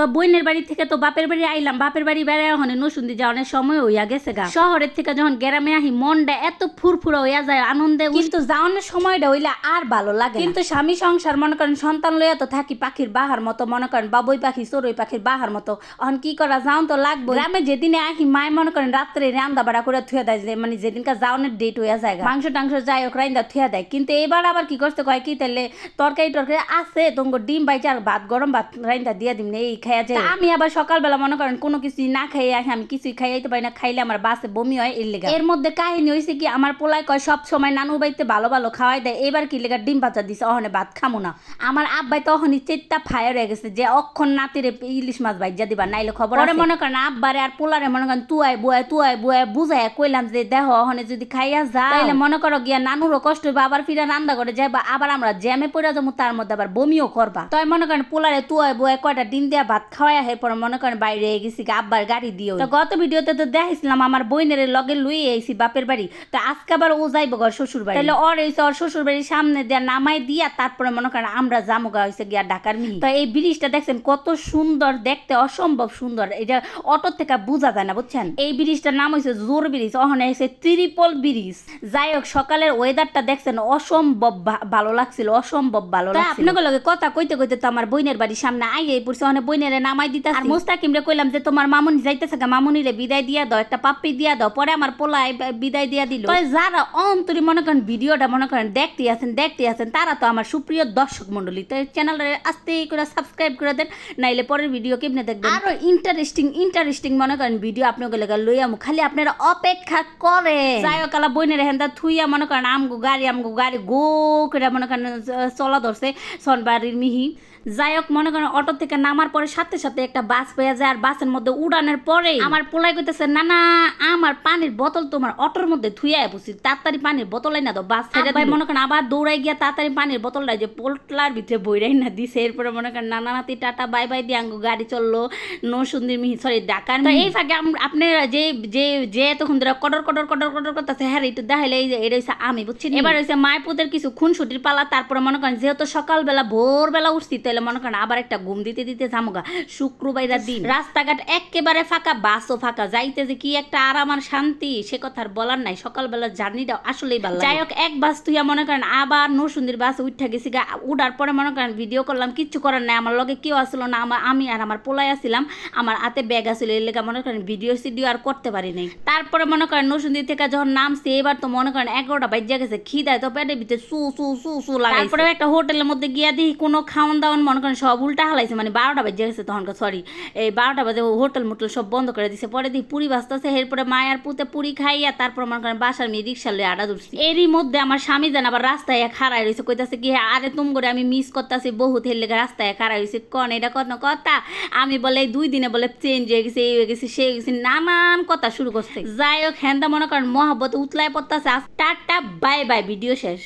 তো বোনের বাড়ি থেকে তো বাপের বাড়ি আইলাম বাপের বাড়ি বেড়ে এখন নসুন্দি যাওয়ানোর সময় হইয়া গেছে গা। শহরের থেকে যখন গ্রামে আহি মনটা এত ফুরফুরা হইয়া যায় আনন্দে কিন্তু যাওয়ানোর সময়টা হইলে আর ভালো লাগে কিন্তু স্বামী সংসার মনে করেন সন্তান লইয়া তো থাকি পাখির বাহার মতো মনে করেন বাবুই পাখি চড়ুই পাখির বাহার মতো। এখন কি করা যাওন তো লাগবে গ্রামে যেদিনে আহি মায় মনে করেন রাত্রে রান্দা বাড়া করে থুয়া দেয় যে মানে যেদিনকার যাওয়ানোর ডেট হইয়া যায়। মাংস টাংস যাই হোক রান্দা থুয়া দেয়। কিন্তু এবার আবার কি করতে কয় কি তাহলে তরকারি টরকারি আছে তোমাকে ডিম বাইছে আর ভাত গরম ভাত রান্দা দিয়া দিম এই খাইয়া যায় আমি আবার সকালবেলা মনে করেন কোনো কিছুই না খাইয়ে আসে আমি কিছুই খাইয়াইতে পারি না খাইলে আমার বাসে বমি হয় এর লেগা। এর মধ্যে কাহিনী হয়েছে কি আমার পোলায় কয় সব সময় নানু বাড়িতে ভালো ভালো খাওয়াই দেয় এবার কি লেগা ডিম ভাজা দিছে অহনে ভাত খামো না। আমার আব্বাই তো অহনি চেত্তা ফায়ার হয়ে গেছে যে অক্ষণ নাতিরে ইলিশ মাছ ভাইজা দিবা নাইলে খবর পরে মনে করেন আব্বারে আর পোলারে মনে করেন তুয়াই বুয়াই তুয়াই বুয়াই বুঝাই কইলাম যে দেহ অহনে যদি খাইয়া যায় তাহলে মনে করো গিয়া নানুরও কষ্ট হইবা আবার ফিরা রান্না করে যাইবা আবার আমরা জ্যামে পড়ে যাব তার মধ্যে আবার বমিও করবা। তাই মনে করেন পোলারে তুয়াই বুয়াই কয়টা ডিম দিয়া ভাত খাওয়াই এরপর মনে করেন বাইরে গেছি আব্বার গাড়ি দিও তো গত ভিডিওতে তো দেখাইছিলাম আমার বইনের লগে লুই আইছি বাপের বাড়ি। তো আজকে আবার ও যাইব ঘর শ্বশুর বাড়ি। তাহলে ওর হইছে ওর শ্বশুর বাড়ির সামনে দিয়া নামাই দিয়া তারপরে মনে করেন আমরা জামুগা হইছে গিয়া ঢাকার মিহি। তো এই ব্রিজটা দেখছেন কত সুন্দর দেখতে অসম্ভব সুন্দর। এটা অটো থেকে বোঝা যায় না বুঝছেন? এই ব্রিজটার নাম হইছে জোর ব্রিজ ওখানে হইছে ত্রিপল ব্রিজ। যাই হোক সকালের ওয়েদারটা দেখছেন অসম্ভব ভালো লাগছিল অসম্ভব ভালো লাগছিল। আপনাকে লগে কথা কইতে কইতে তো আমার বইনের বাড়ির সামনে আইয়ে পড়ছে ওখানে বইনের নামাই দিতে আর মুস্তাকিম রে কইলাম যে তোমার মামুনি যাইতেছে গা মামুনি রে বিদায় দিয়া দাও একটা পাপ্পি দিয়া দাও। পরে আমার পোলায় ব- বিদায় দিয়া দিল। যারা অন্তরি মনে করেন ভিডিওটা মনে করেন দেখতে আছেন দেখতে আছেন তারা তো আমার সুপ্রিয় দর্শক মন্ডলী তো চ্যানেলটা আস্তে করে সাবস্ক্রাইব করে দেন নাইলে পরের ভিডিও কেমনে দেখবেন? আরও ইন্টারেস্টিং ইন্টারেস্টিং মনে করেন ভিডিও আপনাকে লেগে লইয়া খালি আপনারা অপেক্ষা করে যাই কালা বইনের হেন্দা থুইয়া মনে করেন আমগো গাড়ি আমগো গাড়ি গো করে মনে করেন চলা ধরছে সনবাড়ির মিহি। যাই হোক মনে করেন অটো থেকে নামার পরে সাথে সাথে একটা বাস পেয়ে যায় আর বাসের মধ্যে উড়ানের পরে আমার পোলাই কইতেছে না না আমার পানির বোতল তোমার অটোর মধ্যে থুইয়া বসি তাড়াতাড়ি পানির বোতল না তো বাস ছেড়ে ভাই মনে করেন আবার দৌড়াই গিয়া তাড়াতাড়ি পানির বোতলটা যে পোটলার ভিতরে বইরাই না দিছে। এরপরে মনে করেন নানা নাতি টাটা বাই বাই দিয়ে আঙ্গু গাড়ি চলল নৌসুন্দির মিহি সরি ডাকার এই ফাঁকে আপনারা যে যে যে তখন ধরে কটর কটর কটর কটর করতেছে হ্যাঁ একটু দেখাইলে এই যে এটা হইছে আমি বুঝছি এবার হইছে মায়পুদের কিছু খুনসুটির পালা তারপরে মনে করেন যেহেতু সকালবেলা ভোরবেলা উঠছি তাহলে মনে করেন আবার একটা ঘুম দিতে দিতে জামুগা শুক্রবারের দিন। রাস্তাঘাট একেবারে ফাঁকা বাসও ফাঁকা। যাইতে যে কি একটা আরাম আর শান্তি সে কথা আর বলার নাই। সকালবেলা জার্নিটা আসলেই ভালো যাই হোক এক বাস তুইয়া মনে করেন আবার নরসুন্দির বাস উঠা গেছি গা। উঠার পরে মনে করেন ভিডিও করলাম কিচ্ছু করার নাই। আমার লগে কেউ আসলো না আমার আমি আর আমার পোলাই আসছিলাম আমার হাতে ব্যাগ আসলে এর লেগে মনে করেন ভিডিও সিডিও আর করতে পারি নাই। তারপরে মনে করেন নরসুন্দি থেকে যখন নামছি এবার তো মনে করেন এগারোটা বাজ্যা গেছে। খিদায় তো পেটের ভিতরে সু সু সু সু লাগে তারপরে একটা হোটেলের মধ্যে গিয়া দেখি কোনো খাওয়ান দাওয়ান মনে করেন সব উল্টা হালাইছে। মানে বারোটা বাজে গেছে তখন সরি এই বারোটা বাজে হোটেল মোটেল সব বন্ধ করে দিছে। পরে দিই পুরি বাঁচতেছে এরপরে মায়ার পুতে পুরি খাইয়া তারপর মনে করেন বাসার মেয়ে রিক্সা লয়ে আডা ধরছি। এরই মধ্যে আমার স্বামী যেন আবার রাস্তায় এক হারাই রয়েছে, কইতাছে কি, আরে তুম করে আমি মিস করতেছি, বহুত হের লেগে রাস্তায় এক হারাই রয়েছে, কন, এটা কত কথা আমি বলে দুই দিনে বলে চেঞ্জ হয়ে গেছে, এই হয়ে গেছে সে হয়ে গেছে, নানান কথা শুরু করছে। যাই হোক হ্যান্দা মনে করেন মহাব্বত উতলায় পড়তেছে টাটা, বাই বাই, ভিডিও শেষ।